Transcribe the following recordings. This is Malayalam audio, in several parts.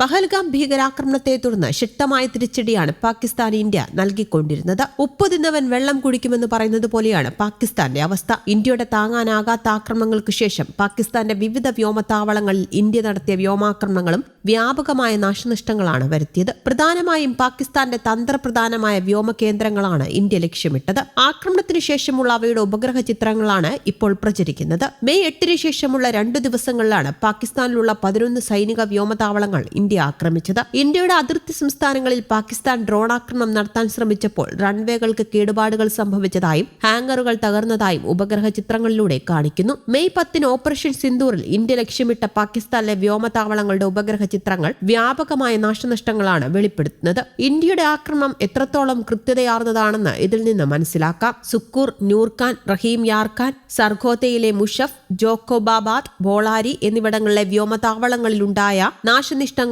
പഹൽഗാം ഭീകരാക്രമണത്തെ തുടർന്ന് ശക്തമായ തിരിച്ചടിയാണ് പാകിസ്ഥാൻ ഇന്ത്യ നൽകിക്കൊണ്ടിരുന്നത്. ഉപ്പ് തിന്നവൻ വെള്ളം കുടിക്കുമെന്ന് പറയുന്നത് പോലെയാണ് പാകിസ്ഥാന്റെ അവസ്ഥ. ഇന്ത്യയുടെ താങ്ങാനാകാത്ത ആക്രമണങ്ങൾക്ക് ശേഷം പാകിസ്ഥാന്റെ വിവിധ വ്യോമത്താവളങ്ങളിൽ ഇന്ത്യ നടത്തിയ വ്യോമാക്രമണങ്ങളും വ്യാപകമായ നാശനഷ്ടങ്ങളാണ് വരുത്തിയത്. പ്രധാനമായും പാകിസ്ഥാന്റെ തന്ത്രപ്രധാനമായ വ്യോമ കേന്ദ്രങ്ങളാണ് ഇന്ത്യ ലക്ഷ്യമിട്ടത്. ആക്രമണത്തിന് ശേഷമുള്ള അവയുടെ ഉപഗ്രഹ ചിത്രങ്ങളാണ് ഇപ്പോൾ പ്രചരിക്കുന്നത്. മെയ് എട്ടിന് ശേഷമുള്ള രണ്ടു ദിവസങ്ങളിലാണ് പാകിസ്ഥാനിലുള്ള പതിനൊന്ന് സൈനിക വ്യോമതാവളങ്ങൾ ഇന്ത്യ ആക്രമിച്ചത്. ഇന്ത്യയുടെ അതിർത്തി സംസ്ഥാനങ്ങളിൽ പാകിസ്ഥാൻ ഡ്രോൺ ആക്രമണം നടത്താൻ ശ്രമിച്ചപ്പോൾ റൺവേകൾക്ക് കേടുപാടുകൾ സംഭവിച്ചതായും ഹാങ്ങറുകൾ തകർന്നതായും ഉപഗ്രഹ ചിത്രങ്ങളിലൂടെ കാണിക്കുന്നു. മെയ് പത്തിന് ഓപ്പറേഷൻ സിന്ദൂറിൽ ഇന്ത്യ ലക്ഷ്യമിട്ട പാകിസ്ഥാനിലെ വ്യോമതാവളങ്ങളുടെ ഉപഗ്രഹ ചിത്രങ്ങൾ വ്യാപകമായ നാശനഷ്ടങ്ങളാണ് വെളിപ്പെടുത്തുന്നത്. ഇന്ത്യയുടെ ആക്രമണം എത്രത്തോളം കൃത്യതയാർന്നതാണെന്ന് ഇതിൽ നിന്ന് മനസ്സിലാക്കാം. സുക്കൂർ നൂർഖാൻ റഹീം യാർഖാൻ സർഗോതയിലെ മുഷഫ് ജോക്കോബാബാദ് ബോളാരി എന്നിവിടങ്ങളിലെ വ്യോമതാവളങ്ങളിലുണ്ടായ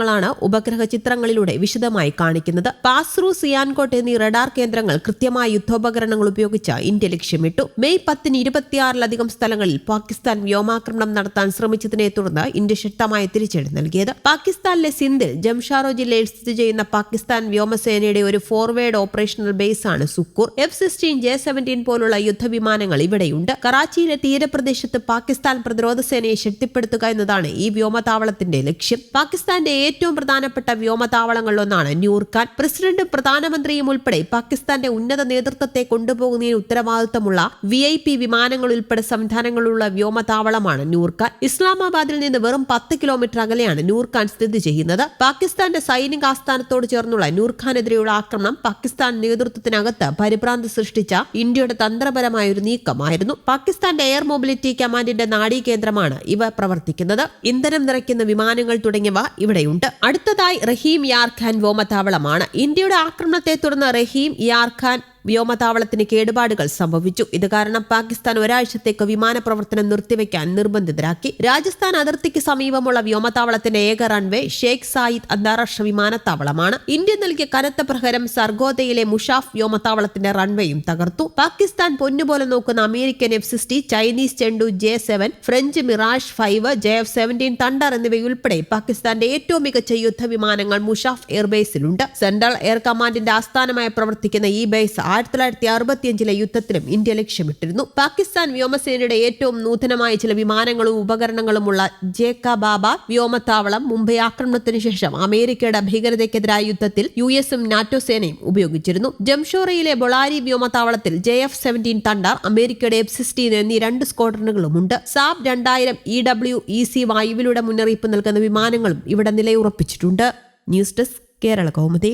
നാശനിഷ്ടങ്ങളാണ് ഉപഗ്രഹ ചിത്രങ്ങളിലൂടെ വിശദമായി കാണിക്കുന്നത്. പാസ്രു സിയാൻകോട്ട് എന്നീ റഡാർ കേന്ദ്രങ്ങൾ കൃത്യമായ യുദ്ധോപകരണങ്ങൾ ഉപയോഗിച്ച് ഇന്ത്യ ലക്ഷ്യമിട്ടു. മെയ് പത്തിന് ഇരുപത്തിയാറിലധികം സ്ഥലങ്ങളിൽ പാകിസ്ഥാൻ വ്യോമാക്രമണം നടത്താൻ ശ്രമിച്ചതിനെ തുടർന്ന് ഇന്ത്യ ശക്തമായ തിരിച്ചടി നൽകിയത്. പാകിസ്ഥാനിലെ സിന്ധിൽ ജംഷാറോ ജില്ലയിൽ സ്ഥിതി ചെയ്യുന്ന പാകിസ്ഥാൻ വ്യോമസേനയുടെ ഒരു ഫോർവേഡ് ഓപ്പറേഷണൽ ബേസ് ആണ് Sukkur. F sixteen J seventeen പോലുള്ള യുദ്ധവിമാനങ്ങൾ ഇവിടെയുണ്ട്. കറാച്ചിയിലെ തീരപ്രദേശത്ത് പാകിസ്ഥാൻ പ്രതിരോധ സേനയെ ശക്തിപ്പെടുത്തുക എന്നതാണ് ഈ വ്യോമതാവളത്തിന്റെ ലക്ഷ്യം. പാകിസ്ഥാന്റെ ഏറ്റവും പ്രധാനപ്പെട്ട വ്യോമതാവളങ്ങളിലൊന്നാണ് ന്യൂർഖാൻ. പ്രസിഡന്റും പ്രധാനമന്ത്രിയും ഉൾപ്പെടെ പാകിസ്ഥാന്റെ ഉന്നത നേതൃത്വത്തെ കൊണ്ടുപോകുന്നതിന് ഉത്തരവാദിത്തമുള്ള വി ഐ പി വിമാനങ്ങൾ ഉൾപ്പെടെ സംവിധാനങ്ങളുള്ള വ്യോമതാവളമാണ് ന്യൂർഖാൻ. ഇസ്ലാമാബാദിൽ നിന്ന് വെറും പത്ത് കിലോമീറ്റർ അകലെയാണ് നൂർഖാൻ സ്ഥിതി ചെയ്യുന്നത്. പാകിസ്ഥാന്റെ സൈനിക ആസ്ഥാനത്തോട് ചേർന്നുള്ള നൂർഖാനെതിരെയുള്ള ആക്രമണം പാകിസ്ഥാൻ നേതൃത്വത്തിനകത്ത് പരിഭ്രാന്തി സൃഷ്ടിച്ച ഇന്ത്യയുടെ തന്ത്രപരമായ ഒരു നീക്കമായിരുന്നു. പാകിസ്ഥാന്റെ എയർ മൊബിലിറ്റി കമാൻഡിന്റെ നാഡീ കേന്ദ്രമാണ് ഇവ പ്രവർത്തിക്കുന്നത്. ഇന്ധനം നിറയ്ക്കുന്ന വിമാനങ്ങൾ തുടങ്ങിയവ ഇവിടെയുണ്ട്. അടുത്തതായി റഹീം യാർഖാൻ വ്യോമത്താവളമാണ് ഇന്ത്യയുടെ ആക്രമണത്തെ തുടർന്ന് റഹീം യാർഖാൻ വ്യോമതാവളത്തിന് കേടുപാടുകൾ സംഭവിച്ചു. ഇത് കാരണം പാകിസ്ഥാൻ ഒരാഴ്ചത്തേക്ക് വിമാന പ്രവർത്തനം നിർത്തിവെക്കാൻ നിർബന്ധിതരാക്കി. രാജസ്ഥാൻ അതിർത്തിക്ക് സമീപമുള്ള വ്യോമതാവളത്തിന്റെ ഏക റൺവേ ഷേഖ് സായിദ് അന്താരാഷ്ട്ര വിമാനത്താവളമാണ്. ഇന്ത്യ നൽകിയ കനത്ത പ്രഹരം സർഗോദയിലെ മുഷാഫ് വ്യോമതാവളത്തിന്റെ റൺവേയും തകർത്തു. പാകിസ്ഥാൻ പൊന്നുപോലെ നോക്കുന്ന American F sixty Chinese Chengdu J seven French Mirage five J F seventeen Thunder എന്നിവയുൾപ്പെടെ പാകിസ്ഥാന്റെ ഏറ്റവും മികച്ച യുദ്ധവിമാനങ്ങൾ മുഷാഫ് എയർബേസിലുണ്ട്. സെൻട്രൽ എയർ കമാൻഡിന്റെ ആസ്ഥാനമായി പ്രവർത്തിക്കുന്ന ഈ ബേസ് ആയിരത്തി തൊള്ളായിരത്തി അറുപത്തിയഞ്ചിലെ യുദ്ധത്തിലും ഇന്ത്യ ലക്ഷ്യമിട്ടിരുന്നു. പാകിസ്ഥാൻ വ്യോമസേനയുടെ ഏറ്റവും നൂതനമായ ചില വിമാനങ്ങളും ഉപകരണങ്ങളുമുള്ള ജേക്ക ബാബ വ്യോമത്താവളം മുംബൈ ആക്രമണത്തിന് ശേഷം അമേരിക്കയുടെ ഭീകരതയ്ക്കെതിരായ യുദ്ധത്തിൽ യു എസും നാറ്റോ സേനയും ഉപയോഗിച്ചിരുന്നു. ജംഷോറയിലെ ബൊളാരി വ്യോമത്താവളത്തിൽ ജെ എഫ് സെവന്റീൻ തണ്ടർ അമേരിക്കയുടെ എഫ് സിക്സ്റ്റീൻ എന്നീ രണ്ട് സ്ക്വാഡ്രണുകളുമുണ്ട് സാബ് രണ്ടായിരം ഇ ഡബ്ല്യു ഇ സി വായുവിലൂടെ മുന്നറിയിപ്പ് നൽകുന്ന വിമാനങ്ങളും ഇവിടെ നിലയുറപ്പിച്ചിട്ടുണ്ട്. News desk Kerala Kaumudi.